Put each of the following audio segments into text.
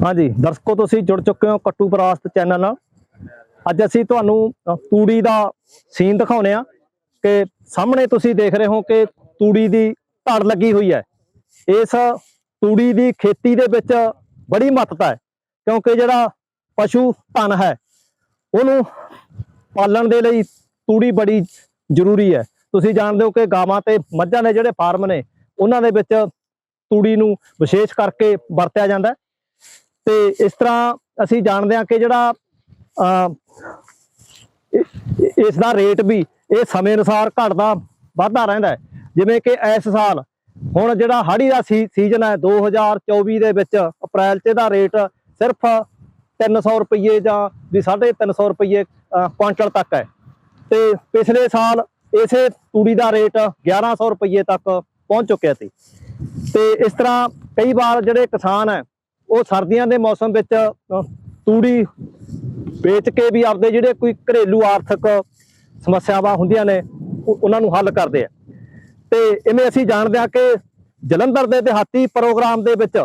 ਹਾਂਜੀ, ਦਰਸ਼ਕੋ ਤੁਸੀਂ ਜੁੜ ਚੁੱਕੇ ਹੋ ਕੱਟੂ ਪ੍ਰਾਸਤ ਚੈਨਲ ਨਾਲ। ਅੱਜ ਅਸੀਂ ਤੁਹਾਨੂੰ ਤੂੜੀ ਦਾ ਸੀਨ ਦਿਖਾਉਨੇ ਆ ਕਿ ਸਾਹਮਣੇ ਤੁਸੀਂ ਦੇਖ ਰਹੇ ਹੋ ਕਿ ਤੂੜੀ ਦੀ ਧੜ ਲੱਗੀ ਹੋਈ ਹੈ। ਇਸ ਤੂੜੀ ਦੀ ਖੇਤੀ ਦੇ ਵਿੱਚ ਬੜੀ ਮਹੱਤਤਾ ਹੈ, ਕਿਉਂਕਿ ਜਿਹੜਾ ਪਸ਼ੂ ਧਨ ਹੈ, ਉਹਨੂੰ ਪਾਲਣ ਦੇ ਲਈ ਤੂੜੀ ਬੜੀ ਜ਼ਰੂਰੀ ਹੈ। ਤੁਸੀਂ ਜਾਣਦੇ ਹੋ ਕਿ ਗਾਵਾਂ ਤੇ ਮੱਝਾਂ ਦੇ ਜਿਹੜੇ ਫਾਰਮ ਨੇ, ਉਹਨਾਂ ਦੇ ਵਿੱਚ ਤੂੜੀ ਨੂੰ ਵਿਸ਼ੇਸ਼ ਕਰਕੇ ਵਰਤਿਆ ਜਾਂਦਾ ਤੇ ਇਸ ਤਰ੍ਹਾਂ ਅਸੀਂ ਜਾਣਦੇ ਹਾਂ ਕਿ ਜਿਹੜਾ ਇਸ ਦਾ ਰੇਟ ਵੀ ਇਹ ਸਮੇਂ ਅਨੁਸਾਰ ਘਟਦਾ ਵੱਧਦਾ ਰਹਿੰਦਾ ਹੈ। ਜਿਵੇਂ ਕਿ ਇਸ ਸਾਲ ਹੁਣ ਜਿਹੜਾ ਹਾੜੀ ਦਾ ਸੀ- ਸੀਜ਼ਨ ਹੈ 2024 ਦੇ ਵਿੱਚ ਅਪ੍ਰੈਲ 'ਚ ਇਹਦਾ ਰੇਟ ਸਿਰਫ 300 ਰੁਪਏ ਜਾਂ ਵੀ 350 ਰੁਪਏ ਅ, ਕੁਆਂਟਲ ਤੱਕ ਹੈ। ਤੇ ਪਿਛਲੇ ਸਾਲ ਇਸੇ ਤੂੜੀ ਦਾ ਰੇਟ 1100 ਰੁਪਏ ਤੱਕ ਪਹੁੰਚ ਚੁੱਕਿਆ ਸੀ। ਤੇ ਇਸ ਤਰ੍ਹਾਂ ਕਈ ਵਾਰ ਜਿਹੜੇ ਕਿਸਾਨ ਹੈ ਉਹ ਸਰਦੀਆਂ ਦੇ ਮੌਸਮ ਵਿੱਚ ਤੂੜੀ ਵੇਚ ਕੇ ਵੀ ਆਪਦੇ ਜਿਹੜੇ ਕੋਈ ਘਰੇਲੂ ਆਰਥਿਕ ਸਮੱਸਿਆਵਾਂ ਹੁੰਦੀਆਂ ਨੇ ਉਹਨਾਂ ਨੂੰ ਹੱਲ ਕਰਦੇ ਆ। ਤੇ ਇਵੇਂ ਅਸੀਂ ਜਾਣਦੇ ਹਾਂ ਕਿ ਜਲੰਧਰ ਦੇ ਦਿਹਾਤੀ ਪ੍ਰੋਗਰਾਮ ਦੇ ਵਿੱਚ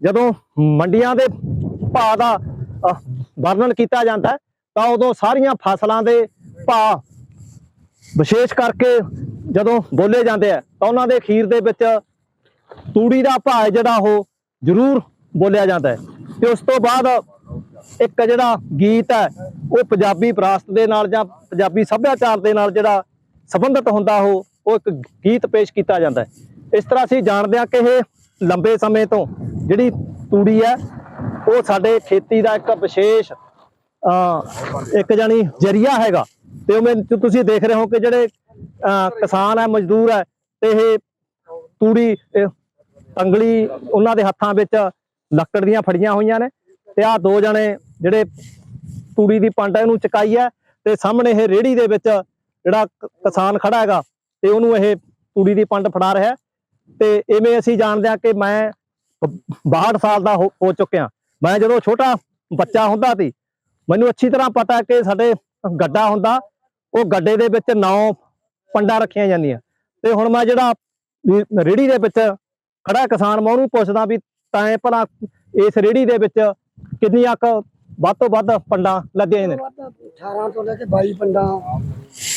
ਜਦੋਂ ਮੰਡੀਆਂ ਦੇ ਭਾਅ ਦਾ ਵਰਣਨ ਕੀਤਾ ਜਾਂਦਾ ਤਾਂ ਉਦੋਂ ਸਾਰੀਆਂ ਫਸਲਾਂ ਦੇ ਭਾਅ ਵਿਸ਼ੇਸ਼ ਕਰਕੇ ਜਦੋਂ ਬੋਲੇ ਜਾਂਦੇ ਆ, ਤਾਂ ਉਹਨਾਂ ਦੇ ਖੀਰ ਦੇ ਵਿੱਚ ਤੂੜੀ ਦਾ ਭਾਅ ਜਿਹੜਾ ਉਹ ਜ਼ਰੂਰ ਬੋਲਿਆ ਜਾਂਦਾ ਹੈ। ਤੇ ਉਸ ਤੋਂ ਬਾਅਦ ਇੱਕ ਜਿਹੜਾ ਗੀਤ ਹੈ, ਉਹ ਪੰਜਾਬੀ ਵਿਰਾਸਤ ਦੇ ਨਾਲ ਜਾਂ ਪੰਜਾਬੀ ਸੱਭਿਆਚਾਰ ਦੇ ਨਾਲ ਜਿਹੜਾ ਸੰਬੰਧਿਤ ਹੁੰਦਾ, ਉਹ ਉਹ ਇੱਕ ਗੀਤ ਪੇਸ਼ ਕੀਤਾ ਜਾਂਦਾ ਹੈ। ਇਸ ਤਰ੍ਹਾਂ ਅਸੀਂ ਜਾਣਦੇ ਹਾਂ ਕਿ ਇਹ ਲੰਬੇ ਸਮੇਂ ਤੋਂ ਜਿਹੜੀ ਤੂੜੀ ਹੈ, ਉਹ ਸਾਡੇ ਖੇਤੀ ਦਾ ਇੱਕ ਵਿਸ਼ੇਸ਼, ਅਹ, ਇੱਕ ਜਾਨੀ ਜਰੀਆ ਹੈਗਾ। ਤੇ ਉਹ ਤੁਸੀਂ ਦੇਖ ਰਹੇ ਹੋ ਕਿ ਜਿਹੜੇ, ਅਹ, ਕਿਸਾਨ ਹੈ, ਮਜ਼ਦੂਰ ਹੈ, ਤੇ ਇਹ ਤੂੜੀ, ਇਹ ਤੰਗਲੀ ਉਹਨਾਂ ਦੇ ਹੱਥਾਂ ਵਿੱਚ ਲੱਕੜ ਦੀਆਂ ਫੜੀਆਂ ਹੋਈਆਂ ਨੇ ਤੇ ਆਹ ਦੋ ਜਣੇ ਜਿਹੜੇ ਤੂੜੀ ਦੀ ਪੰਡ ਇਹਨੂੰ ਚਕਾਈ ਹੈ ਤੇ ਸਾਹਮਣੇ ਇਹ ਰੇੜੀ ਦੇ ਵਿੱਚ ਜਿਹੜਾ ਕਿਸਾਨ ਖੜਾ ਹੈਗਾ ਤੇ ਉਹਨੂੰ ਇਹ ਤੂੜੀ ਦੀ ਪੰਡ ਫੜਾ ਰਿਹਾ ਤੇ ਇਵੇਂ ਅਸੀਂ ਜਾਣਦੇ ਹਾਂ ਕਿ ਮੈਂ 62 ਸਾਲ ਦਾ ਹੋ ਹੋ ਚੁੱਕਿਆ ਮੈਂ ਜਦੋਂ ਛੋਟਾ ਬੱਚਾ ਹੁੰਦਾ ਸੀ, ਮੈਨੂੰ ਅੱਛੀ ਤਰ੍ਹਾਂ ਪਤਾ ਕਿ ਸਾਡੇ ਗੱਡਾ ਹੁੰਦਾ, ਉਹ ਗੱਡੇ ਦੇ ਵਿੱਚ ਨੌ ਪੰਡਾਂ ਰੱਖੀਆਂ ਜਾਂਦੀਆਂ। ਤੇ ਹੁਣ ਮੈਂ ਜਿਹੜਾ ਵੀ ਰੇੜੀ ਦੇ ਵਿੱਚ ਖੜਾ ਕਿਸਾਨ, ਮੈਂ ਉਹਨੂੰ ਪੁੱਛਦਾ ਵੀ ਤੈਂ ਭਲਾ ਇਸ ਰੇੜੀ ਦੇ ਵਿੱਚ ਕਿੰਨੀਆਂ ਕੁ ਵੱਧ ਤੋਂ ਵੱਧ ਪੰਡਾਂ ਲੱਗੀਆਂ ਨੇ? 18 ਤੋਂ ਲੈ ਕੇ 22 ਪਿੰਡਾਂ।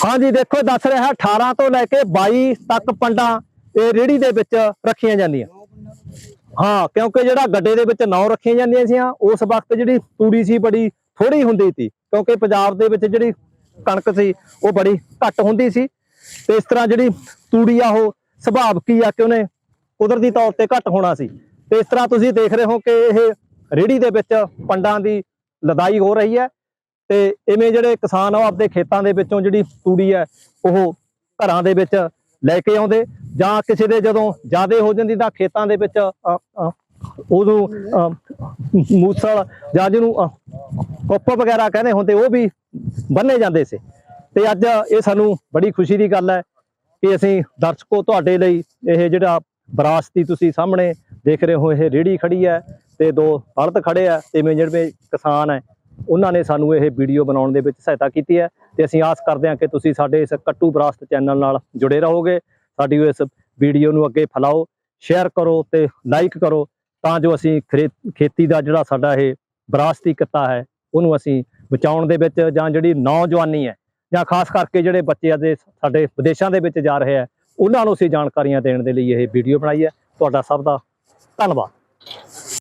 ਹਾਂਜੀ ਦੇਖੋ ਦੱਸ ਰਿਹਾ 18 ਤੋਂ ਲੈ ਕੇ 22 ਤੱਕ ਪੰਡਾਂ ਇਹ ਰੇੜੀ ਦੇ ਵਿੱਚ ਰੱਖੀਆਂ ਜਾਂਦੀਆਂ। ਹਾਂ ਕਿਉਂਕਿ ਜਿਹੜਾ ਗੱਡੇ ਦੇ ਵਿੱਚ ਨੌ ਰੱਖੀਆਂ ਜਾਂਦੀਆਂ ਸੀ ਉਸ ਵਕਤ ਜਿਹੜੀ ਤੂੜੀ ਸੀ ਬੜੀ ਥੋੜੀ ਹੁੰਦੀ ਸੀ ਕਿਉਂਕਿ ਪੰਜਾਬ ਦੇ ਵਿੱਚ ਜਿਹੜੀ ਕਣਕ ਸੀ ਉਹ ਬੜੀ ਘੱਟ ਹੁੰਦੀ ਸੀ। ਤੇ ਇਸ ਤਰ੍ਹਾਂ ਜਿਹੜੀ ਤੂੜੀ ਆ ਉਹ ਸੁਭਾਵਕ ਆ ਕਿ ਉਹਨੇ ਕੁਦਰਤੀ ਤੌਰ ਤੇ ਘੱਟ ਹੋਣਾ ਸੀ। ਤੇ ਇਸ ਤਰ੍ਹਾਂ ਤੁਸੀਂ ਦੇਖ ਰਹੇ ਹੋ ਕਿ ਇਹ ਰੇੜੀ ਦੇ ਵਿੱਚ ਪੰਡਾਂ ਦੀ ਲਦਾਈ ਹੋ ਰਹੀ ਹੈ ਤੇ ਇਵੇਂ ਜਿਹੜੇ ਕਿਸਾਨ ਆ ਉਹ ਆਪਦੇ ਖੇਤਾਂ ਦੇ ਵਿੱਚੋਂ ਜਿਹੜੀ ਤੂੜੀ ਹੈ ਉਹ ਘਰਾਂ ਦੇ ਵਿੱਚ ਲੈ ਕੇ ਆਉਂਦੇ ਜਾਂ ਕਿਸੇ ਦੇ ਜਦੋਂ ਜ਼ਿਆਦੇ ਹੋ ਜਾਂਦੀ ਤਾਂ ਖੇਤਾਂ ਦੇ ਵਿੱਚ ਅ, ਉਦੋਂ ਮੂਸਲ ਜਾਂ ਜਿਹਨੂੰ ਕੁੱਪ ਵਗੈਰਾ ਕਹਿੰਦੇ ਹੁੰਦੇ ਉਹ ਵੀ ਬੰਨੇ ਜਾਂਦੇ ਸੀ। ਤੇ ਅੱਜ ਇਹ ਸਾਨੂੰ ਬੜੀ ਖੁਸ਼ੀ ਦੀ ਗੱਲ ਹੈ ਕਿ ਅਸੀਂ ਦਰਸ਼ਕੋ ਤੁਹਾਡੇ ਲਈ ਇਹ ਜਿਹੜਾ ਵਿਰਾਸਤੀ ਤੁਸੀਂ ਸਾਹਮਣੇ ਦੇਖ ਰਹੇ ਹੋ, ਇਹ ਰੇੜੀ ਖੜੀ ਹੈ ਤੇ ਦੋ ਬਲਦ ਖੜੇ ਆ, ਤੇ ਇਵੇਂ ਜਿਹੜੇ ਕਿਸਾਨ ਹੈ, ਉਹਨਾਂ ਨੇ ਸਾਨੂੰ ਇਹ ਵੀਡੀਓ ਬਣਾਉਣ ਦੇ ਵਿੱਚ ਸਹਾਇਤਾ ਕੀਤੀ ਹੈ ਤੇ ਅਸੀਂ ਆਸ ਕਰਦੇ ਹਾਂ ਕਿ ਤੁਸੀਂ ਸਾਡੇ ਇਸ ਕੱਟੂ ਵਿਰਾਸਤ ਚੈਨਲ ਨਾਲ ਜੁੜੇ ਰਹੋਗੇ। ਸਾਡੀ ਇਸ ਵੀਡੀਓ ਨੂੰ ਅੱਗੇ ਫੈਲਾਓ ਸ਼ੇਅਰ ਕਰੋ ਤੇ ਲਾਈਕ ਕਰੋ ਤਾਂ ਜੋ ਅਸੀਂ ਖਰੇ- ਖੇਤੀ ਦਾ ਜਿਹੜਾ ਸਾਡਾ ਇਹ ਵਿਰਾਸਤੀ ਕਿੱਤਾ ਹੈ, ਉਹਨੂੰ ਅਸੀਂ ਬਚਾਉਣ ਦੇ ਵਿੱਚ ਜਾਂ ਜਿਹੜੀ ਨੌਜਵਾਨੀ ਹੈ ਜਾਂ ਖਾਸ ਕਰਕੇ ਜਿਹੜੇ ਬੱਚੇ ਅੱਜ ਸਾਡੇ ਵਿਦੇਸ਼ਾਂ ਦੇ ਵਿੱਚ ਜਾ ਰਹੇ ਆ ਉਹਨਾਂ ਨੂੰ ਅਸੀਂ ਜਾਣਕਾਰੀਆਂ ਦੇਣ ਦੇ ਲਈ ਇਹ ਵੀਡੀਓ ਬਣਾਈ ਹੈ। ਤੁਹਾਡਾ ਸਭ ਦਾ ਧੰਨਵਾਦ।